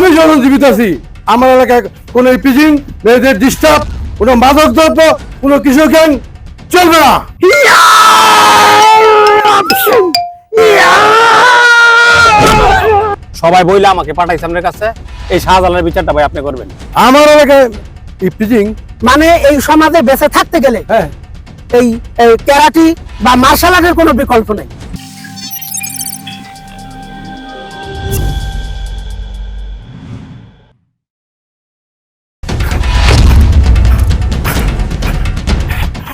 আমি যখন জীবিত আছি। আমার এলাকায় কোনো পিজিং মেয়েদের ডিস্টার্ব কোনো মাদক দ্রব্য কোনো কিশোর গ্যাং চলবে না। সবাই বইলে আমাকে পাঠাইছে আপনার কাছে এই শাহজালালের বিচারটা ভাই আপনি করবেন। আমার এলাকায় এই পিজিং মানে এই সমাজে বেঁচে থাকতে গেলে হ্যাঁ। এই এই ক্যারাটি বা মার্শাল আর্টের কোনো বিকল্প নেই।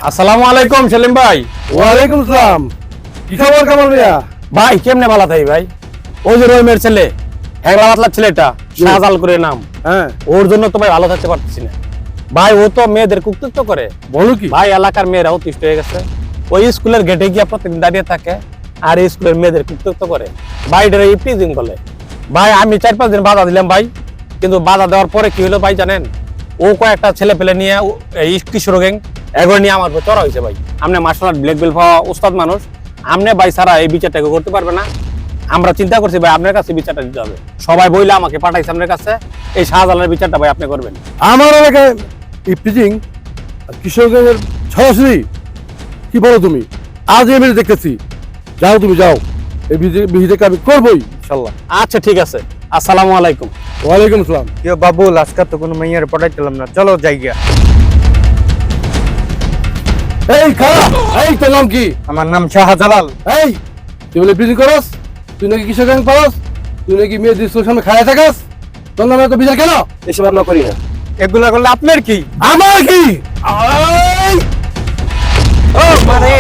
আসসালামু আলাইকুম সেলিম ভাই। ওয়ালাইকুম আসসালাম কি খবর কেমন মিয়া ভাই কেমনে ভালো থাই ভাই? ওই যে রহিমের ছেলে হ্যাংলা পাতলার ছেলেটা শাহজাল করে নাম। হ্যাঁ। ওর জন্য তো ভাই ভালো থাকতে পারতেছি না। ভাই ও তো মেয়েদের কুকৃত্য করে। বলো কি? ভাই এলাকার মেয়েরা অতিষ্ঠ হয়ে গেছে। ওই স্কুলের গেটে গিয়ে প্রতিদিন দাঁড়িয়ে থাকে আর স্কুলের মেয়েদের কুকৃত্য করে। ভাই এটা ইপ্রিজিং বলে। ভাই আমি চার পাঁচ দিন বাধা দিলাম ভাই। কিন্তু বাধা দেওয়ার পরে কি হলো ভাই জানেন? ও কয়েকটা ছেলে পেলে নিয়ে এই কিশোর গ্যাং এগুলো নিয়ে আমার চড়া হয়েছে ভাই। আপনি মার্শাল আর্ট ব্ল্যাক বেল্ট পাওয়া উস্তাদ মানুষ আপনি ভাই সারা এই বিচারটাকে করতে পারবে না। আমরা চিন্তা করছি ভাই আপনার কাছে বিচারটা দিতে হবে। সবাই বইলে আমাকে পাঠাইছে আপনার কাছে এই শাহজালালের বিচারটা ভাই আপনি করবেন। আমার এলাকায় এই কিশোর গ্যাংয়ের সরাসরি কি বলো তুমি? আজ আমি দেখতেছি। যাও তুমি যাও। এই আমি করবোই ইনশাল্লাহ। আচ্ছা ঠিক আছে। আসসালামু আলাইকুম। ওয়ালাইকুম আসসালাম। কেউ বাবুল আজকে তো কোনো মেয়ের পড়াইছিলাম না। চলো যাই গিয়া। এই খারাপ এই তোর নাম কি? আমার নাম শাহজালাল। এই তুই বলে বিজি করস? তুই নাকি কিসের গ্যাং পারস? তুই নাকি মেয়ে দিস সামনে খায় থাকাস? তোর নামে তো বিচার কেন? এসব আমরা করি না। এগুলা করলে আপনার কি? আমার কি! ও মানে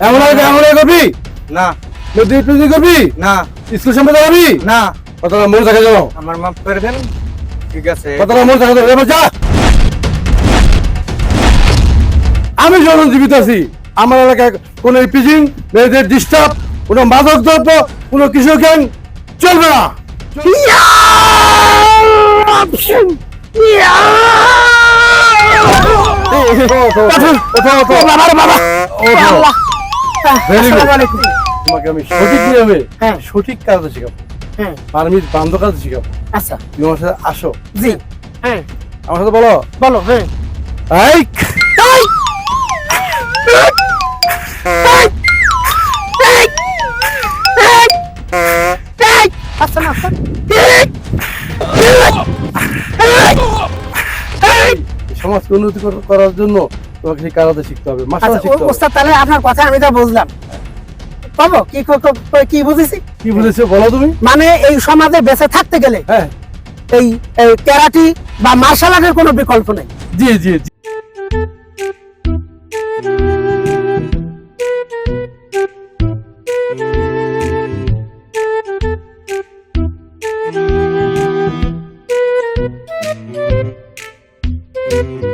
এমন আগে এমন আগে করবি না নদী পিজি করবি না স্কুল সামনে দাঁড়াবি না কতটা মনে থাকে যাব আমার মাফ করে দেন ঠিক আছে কতটা মনে থাকে যাব যা আমি যখন জীবিত আছি আমার এলাকায় কোনো পিজিং মেয়েদের ডিস্টার্ব কোনো মাদক দ্রব্য কোনো কিশোর গ্যাং চলবে না। বাবার বাবা তোমাকে আমি সঠিক নিয়মে হ্যাঁ। সঠিক কাজ শিখাবো হ্যাঁ পারমিট বান্ধ কাজ শিখাবো আচ্ছা তুমি আমার সাথে আসো জি হ্যাঁ আমার সাথে বলো বলো হ্যাঁ এই আচ্ছা আচ্ছা। সমাজকে উন্নতি কর- করার জন্য তোমাকে সেই কারাতে শিখতে হবে মাসালা আচ্ছা শিখতে হবে। ওস্তাদ তাহলে আপনার কথা আমি তো বুঝলাম। কব কি ক- বুঝেছি? কি বুঝেছ বলো তুমি? মানে এই সমাজে বেঁচে থাকতে গেলে হ্যাঁ। এই এই ক্যারাটি বা মার্শাল আর্টের কোনো বিকল্প নেই। জি জি জি। Thank you.